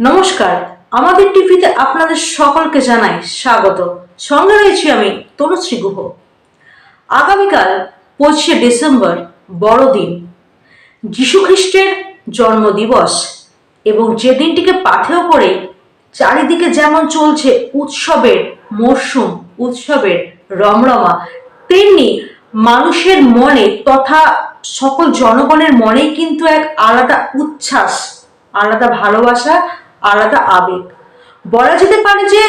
নমস্কার, আমাদের টিভিতে আপনাদের সকলকে জানাই স্বাগত। সঙ্গে রয়েছি আমি তনুশ্রী গুহ। আগামীকাল পঁচিশে ডিসেম্বর বড়দিন। যীশুখ্রিস্টের জন্মদিবস এবং যে দিনটিকে পাথেয় করে চারিদিকে যেমন চলছে উৎসবের মরশুম, উৎসবের রমরমা, তেমনি মানুষের মনে তথা সকল জনগণের মনেই কিন্তু এক আলাদা উচ্ছ্বাস, আলাদা ভালোবাসা, আলাদা আবেগ। বলা যেতে পারে যে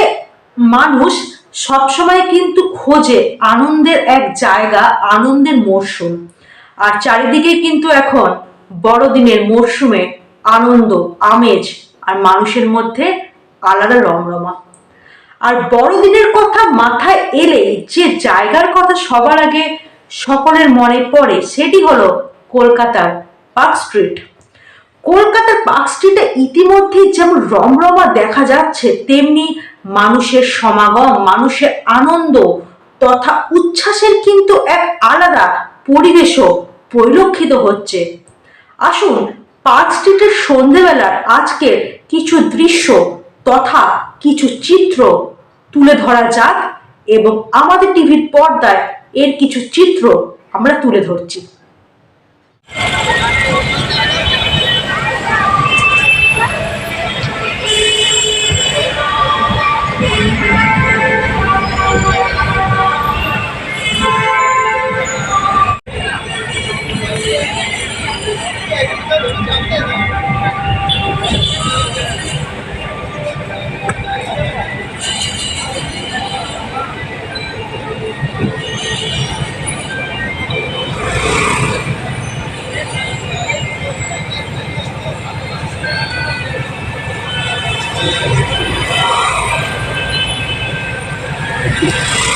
মানুষ সবসময় কিন্তু খোঁজে আনন্দের এক জায়গা, আনন্দের মরশুম। আর চারিদিকে কিন্তু এখন বড়দিনের মরশুমে আনন্দ, আমেজ আর মানুষের মধ্যে আলাদা রমরমা। আর বড়দিনের কথা মাথায় এলেই যে জায়গার কথা সবার আগে সকলের মনে পড়ে সেটি হলো কলকাতার পার্ক স্ট্রিট। কলকাতার পার্ক স্ট্রিটে ইতিমধ্যেই যেমন রমরমা দেখা যাচ্ছে, তেমনি মানুষের সমাগম, মানুষের আনন্দ তথা উচ্ছ্বাসের কিন্তু এক আলাদা পরিবেশও পরিলক্ষিত হচ্ছে। আসুন, পার্ক স্ট্রিটের সন্ধেবেলার আজকের কিছু দৃশ্য তথা কিছু চিত্র তুলে ধরা যাক এবং আমাদের টিভির পর্দায় এর কিছু চিত্র আমরা তুলে ধরছি Thank you. Thank you.